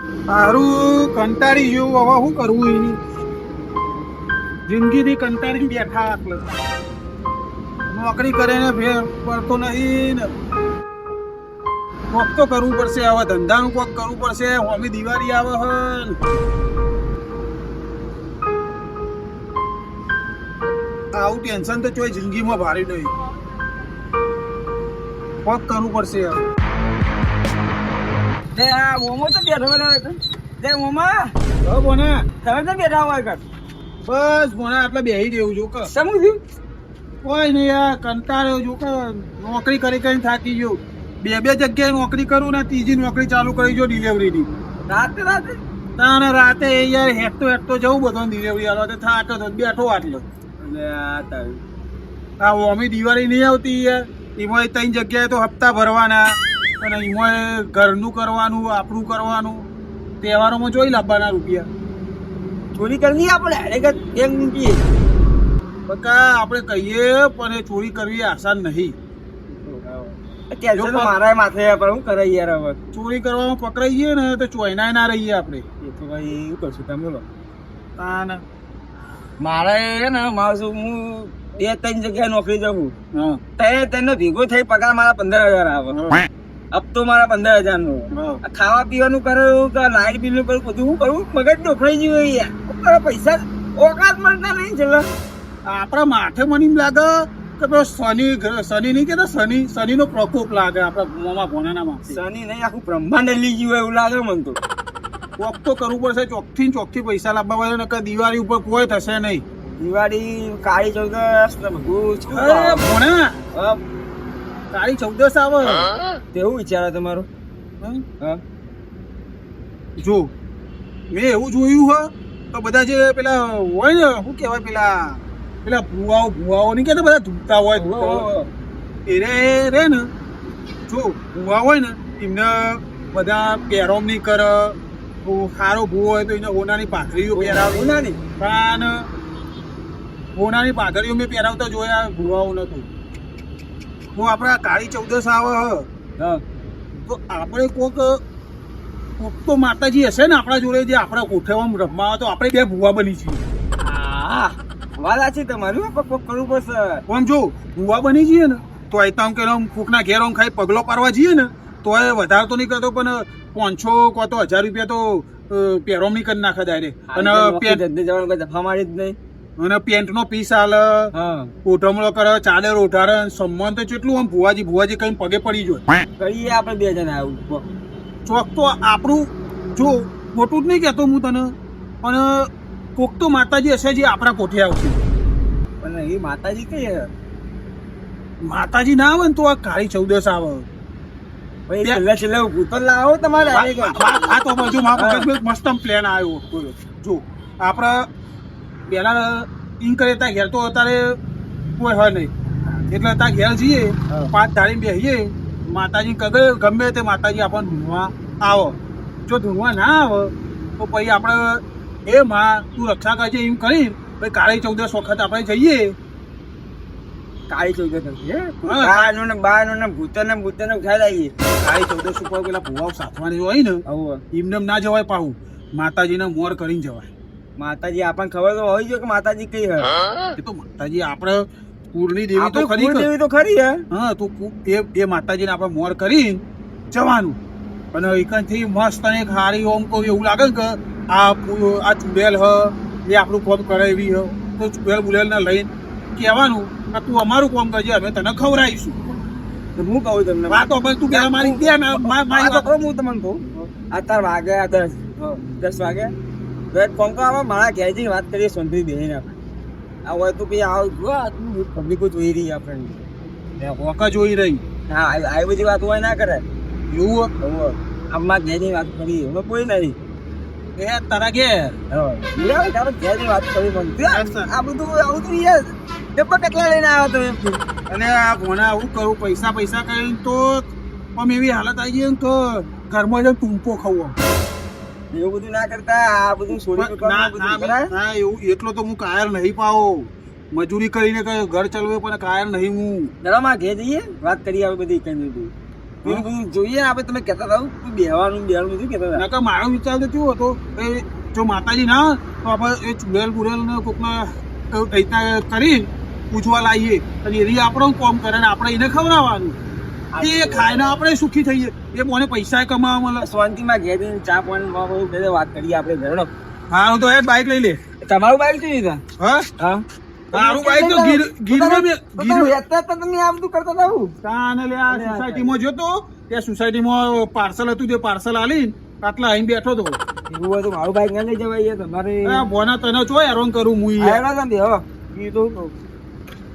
સારું કંટાળી ગયું હવે શું કરવું એની? જિંદગીથી કંટાળી બેઠા આટલે નોકરી કરે ને ફેર પડતો નહીં ને. કોક તો કરવું પડશે, હવે ધંધાનું કોક કરવું પડશે, હોમી દિવાળી આવે હન આવું ટેન્શન તો ચોય જિંદગીમાં ભારે નહીં. કોક કરવું પડશે હવે. તે આ મોમો તો બેઠો બેઠો તે મોમા. હવે બોના. તમે તો બેઠા હોય કર બસ બોના આટલે બેહી દેવું જો કે. સમું થયું કોઈ નહીં યાર કંટાળ્યો જો કે. નોકરી કરી કરીને થાકી ગયો. બે બે જગ્યાએ નોકરી કરું ને ત્રીજી નોકરી ચાલુ કરી જો ડિલિવરીની રાતે રાતે? તાને રાતે યાર હેઠતો હેઠતો જવું બધો ડિલિવરી આલો તો થાક તો બેઠો આટલો. અને આ તારું. આ ઓમી દિવાળી નહીં આવતી યાર. એમાં ત્રણ જગ્યાએ તો હપ્તા ભરવાના. અને એમાં ઘરનું કરવાનું આપણું કરવાનું તહેવારોમાં જોઈ લાવવાના રૂપિયા. ચોરી કરવી આપણે? હેડે એક મૂકીએ બકા આપણે કહીએ પણ એ ચોરી કરવી આસાન નહીં. મારા માથે પણ હું કરે યાર હવે. ચોરી કરવામાં પકડાઈ જઈએ ને તો ચોયનાય ના રહીએ આપણે. એ તો ભાઈ એવું કરશું તમે બોલો. ના મારે છે ને મારે શું હું બે ત્રણ જગ્યાએ નોકરી જાઉં હા. તે તેનો ભેગો થઈ પગાર મારા પંદર હજાર આવે. હપ્તો મારા પંદર હજારનું ખાવા પીવાનું કરું કે લાઈટ બિલનું કરું બધું હું કરું? મગજ ડોખાઈ ગયું યાર. પૈસા ઓકાત મળતા નહીં છેલ્લા. આપણા માથે મને લાગે કે પેલો શનિ શનિ નહીં કેતા શનિ. શનિનો પ્રકોપ લાગે આપણા મોમાં ભોનાના શનિ નહીં આખું બ્રહ્માંડ લઈ ગયું હોય એવું લાગે મને તો. કોક તો કરવું પડશે ચોખ્ખી ને ચોખ્ખી પૈસા લાવવા પડે ને કે દિવાળી ઉપર કોઈ થશે નહીં. દિવાળી કાળી ચૌદસ ને બધું ભોણા! તારી ચૌદસ આવે તેવું વિચારે તમારો. જો મેં એવું જોયું હ તો બધા જે પેલા હોય ને શું કહેવાય પેલા પેલા ભુવાઓ ભુવાઓ નહીં કહેતા બધા ધૂમતા હોય. એ રે રે ને. જો ભૂવા હોય ને એમને બધા પહેરોમ નહીં કરે. સારો ભૂ હોય તો એને ઓનાની પાથરીઓ પહેરાવે. ઓનાની? પણ ઓનાની પાથરીઓ મેં પહેરાવતા જોયા ભૂવાઓ નતું તો આપણા કાળી ચૌદસ આવે હ. તો આપણે કોક કોક તો માતાજી હશે ને આપણા જોડે જે આપણા કોઠેવામાં રમવા તો આપણે બે ભૂવા બની છીએ. હા વાત છે તમારી કોક કરવું પડશે. આમ જો ભૂવા બની જઈએ ને તો આમ કે કોકના ઘેર આમ ખાઈ પગલો પાડવા જઈએ ને તો એ વધારે તો નહીં કરતો પણ પાંચસો કો તો હજાર રૂપિયા તો પહેરોમ નહીં કરી નાખે ડાયરેક્ટ અને જવાનું દફા મારી જ નહીં. અને પેન્ટનો પીસ આલે ઓઠમણો કરે ચાદર ઓઠારે સન્માન તો કેટલું આમ ભુવાજી ભુવાજી કઈ પગે પડી જોય કરીએ આપણે બે જણા આવું ચોક તો આપણું જો ખોટું જ નહીં કહેતો હું તને પણ કોક તો માતાજી હશે જે આપણા કોઠે આવશે પણ એ માતાજી કઈ માતાજી ના આવે ને તો આ કાળી ચૌદસ આવે ભાઈ છેલ્લે છેલ્લે ઊભું લાવો તમારે આ તો બાજુ મસ્ત પ્લેન આવ્યો જો આપણે પહેલા ઇન કરે ત્યાં ઘેર તો અત્યારે કોઈ હોય નહીં. એટલે ત્યાં ઘેર જઈએ પાંચ ધારીને બેસીએ માતાજી કગે ગમે તે માતાજી આપણને ધૂણવા આવો. જો ધૂણવા ના આવે તો પછી આપણે એ માં તું રક્ષા કરજે એમ કરી પછી કાળી ચૌદશ વખત આપણે જઈએ. કાળી ચૌદશ હે? હા. બારનું ને ભૂતર ને ભૂતર ને ખ્યાલ આવીએ કાળી ચૌદશ ઉપર પેલા ભુવાઓ સાથવાની હોય ને. એમને ના જવાય પાહું. માતાજીને મોર કરીને જવાય. માતાજી આપણને ખબર તો હોય છે કે માતાજી કઈ હે. એ તો માતાજી આપણે કુળની દેવી તો ખરી કે? તો ખરી હે. હા તો કુ- એ એ માતાજીને આપણે મોર કરી જવાનું. અને એકથી મસ્ત અને હારી ઓમ કોઈ એવું લાગે કે આ આ ચુડેલ હ એ આપણું કોમ કરે એવી હ. તો ચુડેલ બુડેલને લઈને કહેવાનું કે તું અમારું કોમ કરજે અમે તને ખવડાવીશું. હું કહું તમને? વાતો બસ તું પેલા મારી દે મારી તો હું તમને કહું. અત્યારે વાગે આ દસ દસ વાગે? તો એક આવો, મારા ઘેર જઈને વાત કરીએ શાંતિથી દે આપણે. આ હોય તો પછી આવું જો આટલું પબ્લિકો જોઈ રહી આપણને. વોક જોઈ રહી. હા આવી બધી વાત હોય ના કરે એવું હવે આમાં ઘેરની વાત કરી હવે કોઈ નહીં એ તારા ઘેર? જઈને વાત કરી મને. આ બધું આવું તો યાર ડબ્બા કેટલા લઈને આવ્યો તમે? અને આ ભોણા આવું કરું પૈસા પૈસા કરીને તો આમ એવી હાલત આવી ગઈ ને તો ઘરમાં જ ટૂંપો ખાવો એવું બધું ના કરતા આ બધું છોડી ના એવું એટલો તો હું કાયર નહીં પાવો મજૂરી કરીને કઈ ઘર ચલાવે પણ કાયર નહીં હું. ચાલો માં ઘેર જઈએ વાત કરીએ આવે બધી કઈ બધું. બધું જોઈએ આપણે તમે કહેતા હતા બેહવાનું બેહવાનું બધું કહેતા હતા. મારો વિચાર તો કેવો હતો કે જો માતાજી ના તો આપણે એ ચુડેલ બુડેલ ને કોકના રીતના કરી પૂછવા લાવીએ અને એની આપણું કોમ કરે ને આપણે એને ખવડાવવાનું. એ ખાઈને આપણે સુખી થઈએ. એ મને પૈસા કમાવા મળે. શાંતિમાં ઘેર ચા પાણી વાત કરીએ આપણે ઘરનો. હા હું તો એ બાઈક લઈ લે. તમારું બાઈક કઈ લીધા હા. હા. તારું બાઈક તો ગીર ગીરમાં બે તો તમે ગીર વેચતા હતા તમે આ બધું કરતા હતા હું તાને લે આ સોસાયટીમાં જોતો. તે સોસાયટીમાં પાર્સલ હતું તે પાર્સલ આલી આટલા અહીં બેઠો તો. એવું હોય તો મારું બાઈક ના લઈ જવાય તમારે બોના તને ચો હેરાન કરું હું તમે કીધું તો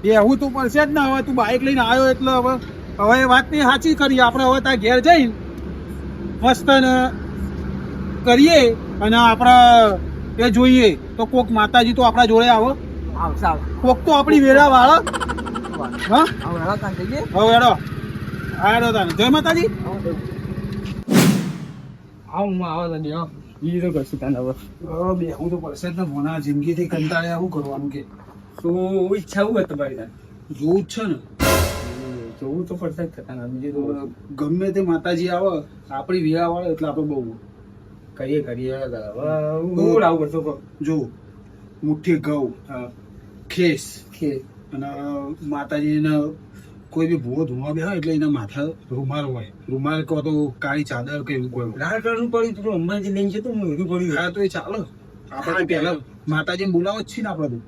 બેહું તો પડશે જ ને હવે તું બાઈક લઈને આવ્યો એટલે હવે હવે એ વાતની સાચી કરીએ આપણે હવે ત્યાં ઘેર જઈને મસ્ત કરીએ અને આપણે એ જોઈએ. તો કોક માતાજી તો આપણા જોડે આવે. કોક તો આપણી વેરા વાળા હા હવે હેડા. હેડો તાને. જય માતાજી. આવું આવો બેહો ઈ તો કરશું તને હવે. બે હું તો પડશે જ ને ભોના જિંદગીથી કંટાળ્યા શું કરવાનું કે? શું ઈચ્છા હોય તમારી જોવું જ છે ને. જોવું તો પડશે જ બીજું તો ગમે તે માતાજી આવે આપણી વેરા વાળે એટલે આપણે બહુ કરીએ કરીએ. હું લાવું જો મુઠ્ઠી ઘઉં ખેસ. કે અને માતાજીને કોઈ બી ભૂવો ધુમા બે હોય એટલે એના માથા રૂમાલ હોય. રૂમાલ કહો તો કાળી ચાદર કે એવું કોઈ. લાલ કલરનું પડ્યું તું અંબાજી લઈને જતો હું એવું પડ્યું હા તો એ ચાલો. આપણે પહેલા માતાજીને બોલાવો જ છે ને આપણે તો.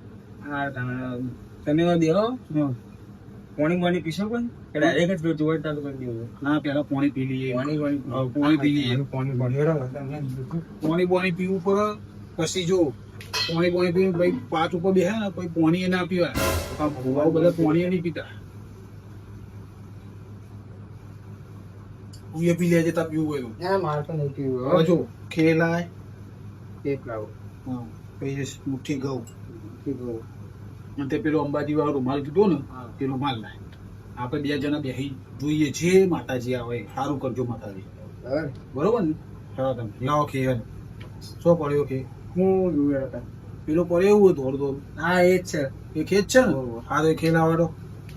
હા તમે- તમે હા. પાણી પાણી પીશો કોઈ? કે ડાયરેક્ટ જ જોવા ચાલુ કરી દીધું ના પેલા પોણી પી લઈએ. પાણી પાણી પોણી પી લઈએ. પોણી પાણી પોણી પાણી પીવું પડે પછી જો પોણી પાણી પીવું ભાઈ પાંચ ઉપર બેહે ને કોઈ પોણી ના પીવાય. આ ભૂવાઓ બધા પોણી નહીં પીતા. એ પી લેજે તા પીવું હોય ના માર તો નહીં પીવું હવે જો ખેલાય. એક લાવો. હા, પછી મુઠ્ઠી ઘઉં. પીવું અને તે પેલો અંબાજી વાળો રૂમાલ કીધો ને પેલો તે રૂમાલ લાય આપણે બે જણા બેસી જોઈએ જે માતાજી આવે સારું કરજો માતાજી. બરાબર ને? હા તમે લાવો કે શું પડ્યો કે? હું જોયું હતા પેલો પડ્યો એવું ધોર ધોર હા એ જ છે. એ ખેત છે ને. હા તો એ ખેલ આવડો.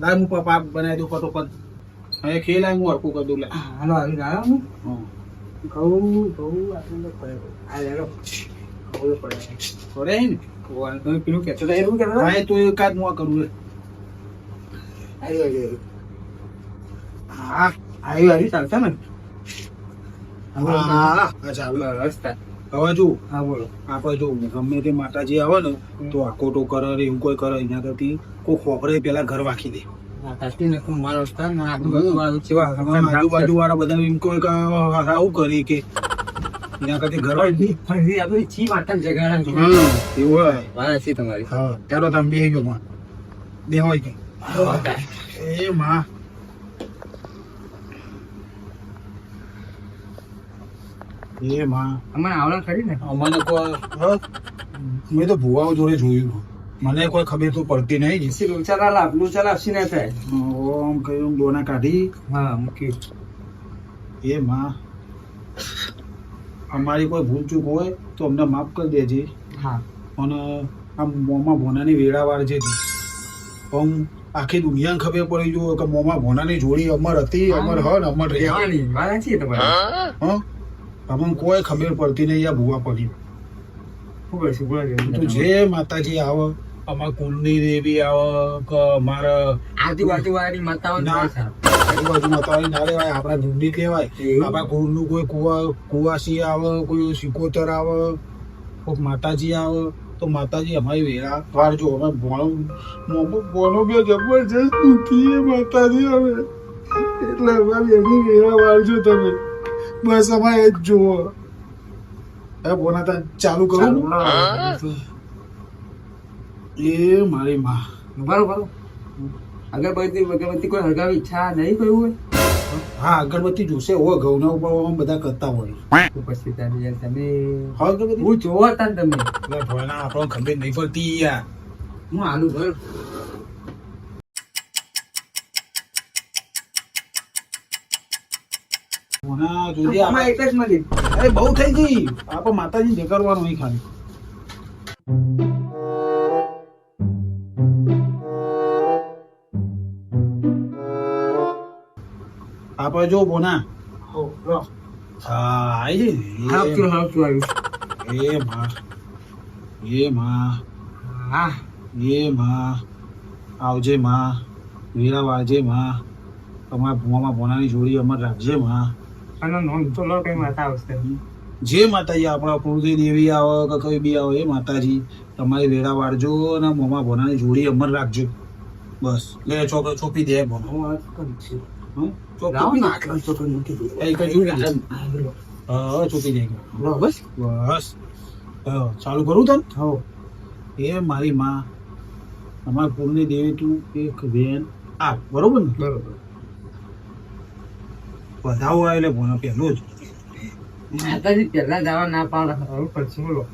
લાય હું પાપ બનાવી દઉં ફટોફટ. હવે ખેલ આવે હું હરકું કરી દઉં લે હાલો આવી ગયા હું. હા. ઘઉં ઘઉં તો આ લેલો. ઘઉં પડે કરે ને? તમે પેલું કહેતો હતા? એવું કહેતો હા એ તો એકાદ હું આ કરું લે આવ્યું આવ્યું. હા આવ્યું આવ્યું. ચાલશે ને હા હા ચાલો. રસ્તા હવે જો હા બોલો. આપણે જો ગમે તે માતાજી આવે ને તો આકોટો કરે એવું કોઈ કરે એના કરતી કોઈ ખોપરે પેલા ઘર વાંખી દે. આજુબાજુ વાળા બધા એમ કોઈ આવું કરી કે એના કરતી ઘર વાંખી ફરી આપણે છી માતા જગાડા છે. હમ એવું હોય. વાત છે તમારી. હા ચાલો તમે બેસી ગયો માં બે હોય કે. એ માં. એ માં. આવડા ખરી ને? અમને કોઈ મેં તો ભુવાઓ જોડે જોયું મને કોઈ ખબર તો પડતી નહીં. જીસી લોચાલા લાভ લોચાલા અસી ના થાય. ઓમ કયું દોના કાઢી. હા મૂકી. એ માં. અમારી કોઈ ભૂલ ચૂક હોય તો અમને માફ કરી દેજે. હા. અને આ મોંમાં ભોનાની વેળાવાર જે હતી પણ આખી દુનિયાને ખબર પડી જો કે મોંમાં ભોનાની જોડી અમર હતી અમર હ. અમર રહેવાની. છે હા? અમને કોઈ ખબર પડતી નહીં આ ભૂવા પડી કરશું? બોલો. જે માતાજી આવે અમારા કુલની દેવી આવે કે અમારા આજુબાજુ વાળી માતાઓ ના. આજુબાજુ માતાજી ના લેવાય આપણા દૂધની કહેવાય. આપણા કુળનું કોઈ કુવા કુવાસી આવે કોઈ સિકોતર આવે કોઈ માતાજી આવે તો માતાજી અમારી વેરા વાળજો અમે ભણો બોલો બે જબરજસ્ત દુખી માતાજી હવે. એટલે અમારી વેરા વાળજો તમે. બસ અમારે એ જ જુઓ એ બોના ચાલુ કરું. એ મારી માં. બરો બરો અગરબત્તી અગરબત્તી કોઈ હરગાવી ઈચ્છા નહીં કોઈ હોય? હા અગરબત્તી જોશે. હો ઘઉંના ઉપર આમ બધા કરતા હોય. તો પછી તારી યાર તમે અગરબત્તી? હું જોવા તા ને તમે. એટલે ભોળાના આપણને ખબર નહીં પડતી યાર. હું આલુ ભર. ભોળા જોજે આમાં આપણે- એક જ મળી. અરે ખાલી આ આપણે જો બોના ઓ, લો. હા આઈ હાવતું, જઈ હાવતું આવ્યું. એ માં એ માં હા. એ માં આવજે માં વેરા વાજે માં તમારા ભૂવામાં ભોનાની જોડી અમર રાખજે માં. અને નોંધ તો લો કઈ માતા આવશે. જે માતાજી આપણા કુળદેવી દેવી આવે કે કઈ બી આવે એ માતાજી તમારી વેરા વાળજો અને મોમાં ભોનાની જોડી અમર રાખજો. બસ. લે ચોપી દે ભોનો વાત કરું છું. ચાલુ કરું તને? હો. એ મારી માં અમારા કુળની દેવી તું એક બેન આ બરોબર ને? બરોબર. વધાવો આવે એટલે ભોનો પહેલો જ. માતાજી પહેલા જવા ના પાડે. પડશે બોલો.